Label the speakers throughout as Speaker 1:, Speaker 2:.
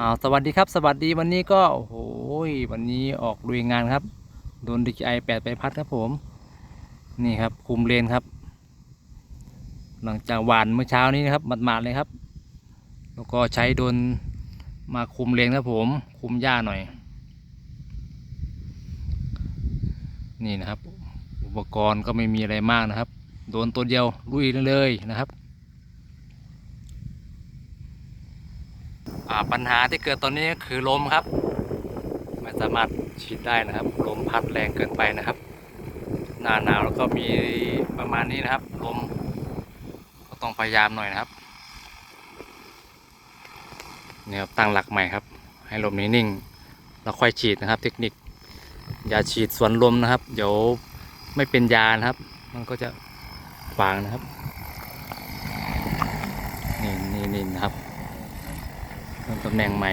Speaker 1: อ้าวสวัสดีครับ สวัสดีวันนี้ก็โอ้โหวันนี้ออกลุยงานครับ โดนดีไอแปดไปพัดครับผม นี่ครับคุมเลนครับ หลังจากหวานเมื่อเช้านี้นะครับหมาดๆเลยครับ แล้วก็ใช้โดนมาคุมเลนครับผม คุมหญ้าหน่อย นี่นะครับ อุปกรณ์ก็ไม่มีอะไรมากนะครับ โดนตัวเดียวลุยเลยนะครับ อ่า ปัญหาที่เกิดตอนนี้ก็คือลมครับ ไม่สามารถฉีดได้นะครับ ลมพัดแรงเกินไปนะครับ หน้าหนาวแล้วก็มีประมาณนี้นะครับ ลมก็ต้องพยายามหน่อยนะครับเนี่ยตั้งหลักใหม่ครับ ให้ลมนี้นิ่งแล้วค่อยฉีดนะครับ เทคนิคอย่าฉีดสวนลมนะครับ เดี๋ยวไม่เป็นยานะครับ มันก็จะขวางนะครับ นี่นี่นี่นะครับ ตำแหน่งใหม่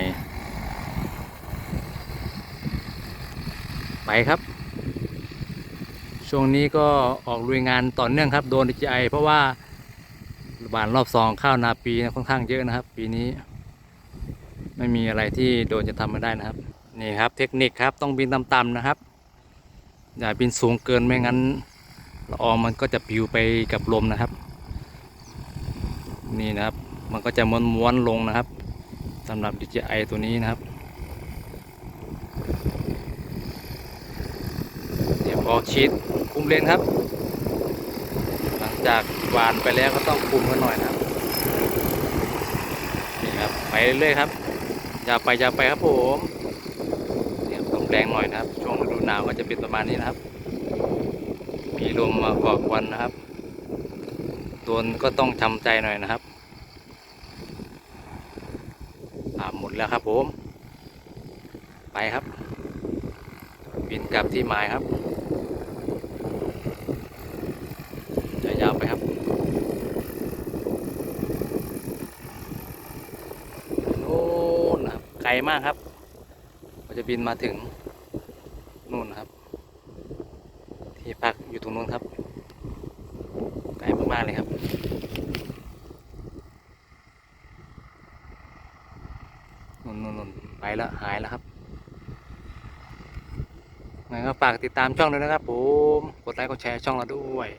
Speaker 1: ไปครับ ช่วงนี้ก็ออกลุยงานต่อเนื่องครับ โดน DJI เพราะว่าบานรอบสองข้าวนาปีนะค่อนข้างเยอะนะครับ ปีนี้ ไม่มีอะไรที่โดนจะทำไม่ได้นะครับ นี่ครับเทคนิคครับต้องบินต่ำๆนะครับ อย่าบินสูงเกินไม่งั้นละอองมันก็จะปิวไปกับลมนะครับ นี่นะครับ มันก็จะม้วนๆลงนะครับ สำหรับ DJI ตัวนี้นะครับ เดี๋ยวออกชีดคุมเลนครับ หลังจากหวานไปแล้วก็ต้องคุมกันหน่อยนะครับ นี่ครับ ไปเรื่อยๆครับ อย่าไปอย่าไปครับผมเนี่ยต้องแรงหน่อยนะครับ ช่วงฤดูหนาวก็จะเป็นประมาณนี้นะครับ มีลมมาก่อกวนนะครับโดนก็ต้องทำใจหน่อยนะครับ อ่า หมดแล้วครับผม ไปครับ บินกลับที่หมายครับจะยาวไปครับโน่นะครับไกลมากครับก็จะบินมาถึงนู่นครับ ที่พักอยู่ตรงนู้นครับ ไกลมากๆเลยครับ นุ่น นุ่นนุ่นไปแล้วหายแล้วครับงั้นก็ฝากติดตามช่องด้วยนะครับผม กดไลค์กดแชร์ช่องเราด้วย